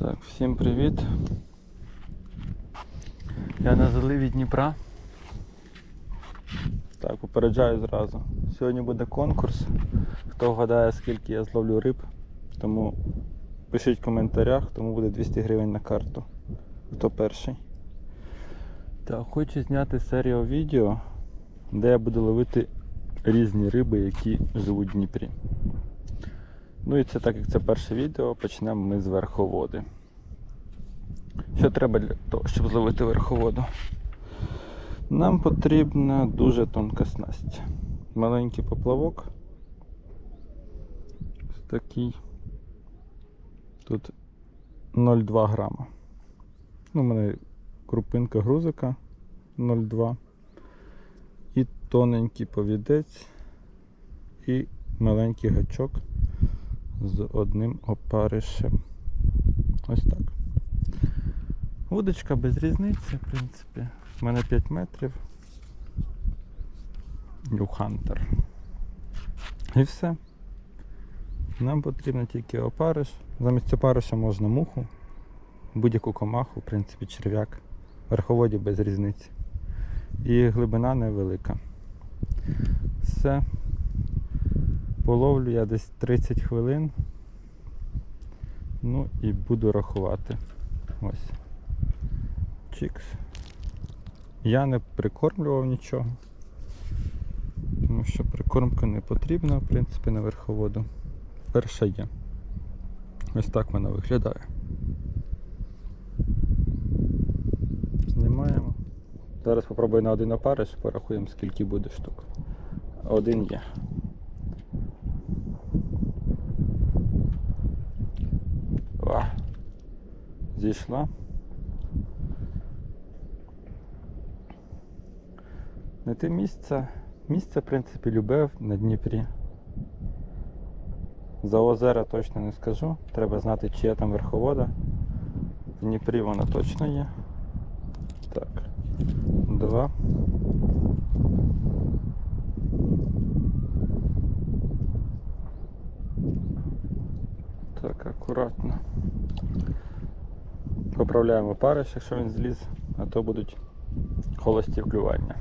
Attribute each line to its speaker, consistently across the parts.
Speaker 1: Так, всім привіт. Я на заливі Дніпра. Так, попереджаю зразу. Сьогодні буде конкурс. Хто вгадає, скільки я зловлю риб, тому пишіть в коментарях, тому буде 200 гривень на карту. Хто перший. Так, хочу зняти серію відео, де я буду ловити різні риби, які живуть в Дніпрі. Ну і це так як це перше відео, почнемо ми з верховоди. Що треба для того, щоб зловити верховоду? Нам потрібна дуже тонка снасть. Маленький поплавок. Такий. Тут 0,2 грама. Ну, у мене крупинка грузика 0,2. І тоненький повідець і маленький гачок з одним опаришем. Ось так. Удочка без різниці, в принципі. У мене 5 метрів. Hunter. І все. Нам потрібно тільки опариш. Замість опариша можна муху, будь-яку комаху, в принципі, черв'як. Верховоді без різниці. І глибина невелика. Все. Половлю я десь 30 хвилин. Ну і буду рахувати. Ось. Чікс. Я не прикормлював нічого. Тому що прикормка не потрібна, в принципі, на верховоду. Перша є. Ось так вона виглядає. Знімаємо. Зараз попробую на один опариш, порахуємо скільки буде штук. Один є. О, зійшла. Те місце. Місце, в принципі, любив на Дніпрі. За озера точно не скажу. Треба знати, чи є там верховода. В Дніпрі вона точно є. Так. Два. Так, акуратно. Поправляємо париш, якщо він зліз, а то будуть холості вклювання.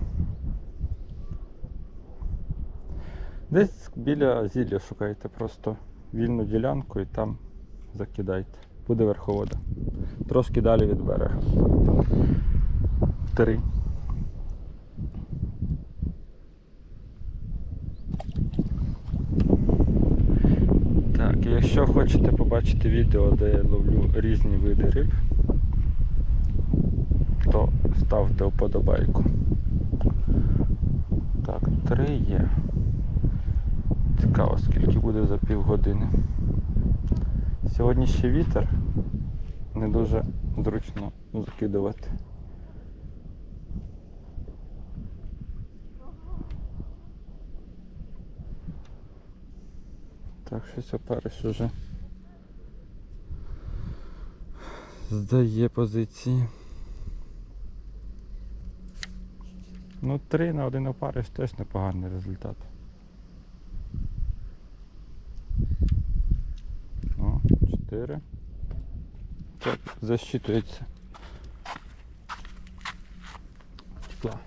Speaker 1: Десь біля зілля шукайте просто вільну ділянку і там закидайте. Буде верховода. Трошки далі від берега. Три. Так, і якщо хочете побачити відео, де я ловлю різні види риб, то ставте вподобайку. Так, три є. Цікаво, скільки буде за півгодини. Сьогодні ще вітер. Не дуже зручно закидувати. Так, щось опариш уже здає позиції. Ну, три на один опариш теж непоганий результат. О, чотири. Так, защитується. Тепла.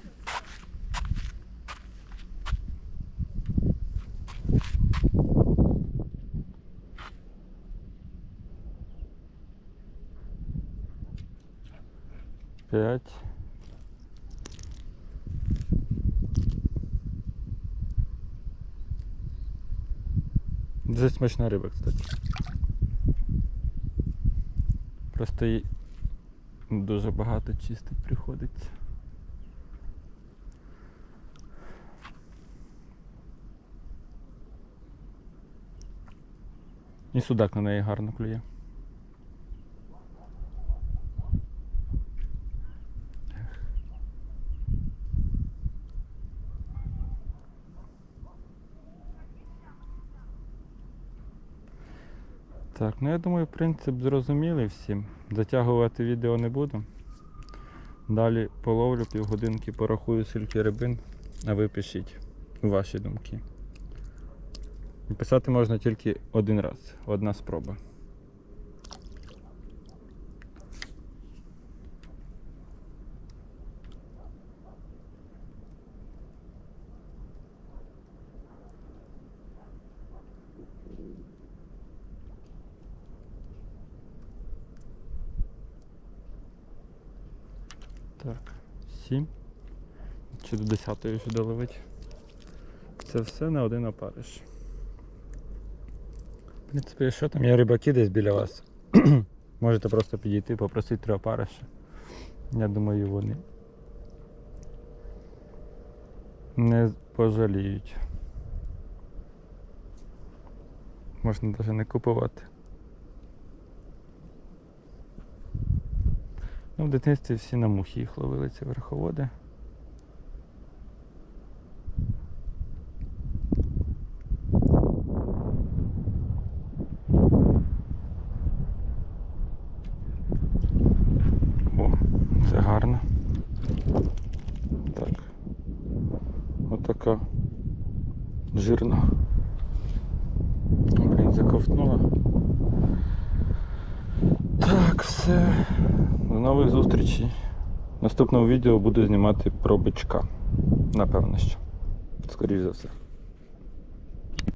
Speaker 1: П'ять. Дуже смачна риба, кстати. Просто їй дуже багато чистить приходиться. І судак на неї гарно клює. Так, ну я думаю, принцип зрозумілий всім. Затягувати відео не буду. Далі половлю півгодинки, порахую скільки рибин, а ви пишіть ваші думки. Писати можна тільки один раз, одна спроба. Так, 7. Чи до 10 вже доловить. Це все на один опариш. В принципі, що там є рибаки десь біля вас. Можете просто підійти, попросити три опариша. Я думаю, вони не пожаліють. Можна навіть не купувати. Ну, в дитинстві всі на мухи їх ловили ці верховоди. О, це гарно. Так. Отака жирна. Блін, заковтнула. Так, все. Нових зустрічей. Наступного відео буду знімати про бичка. Напевно що. Скоріше за все.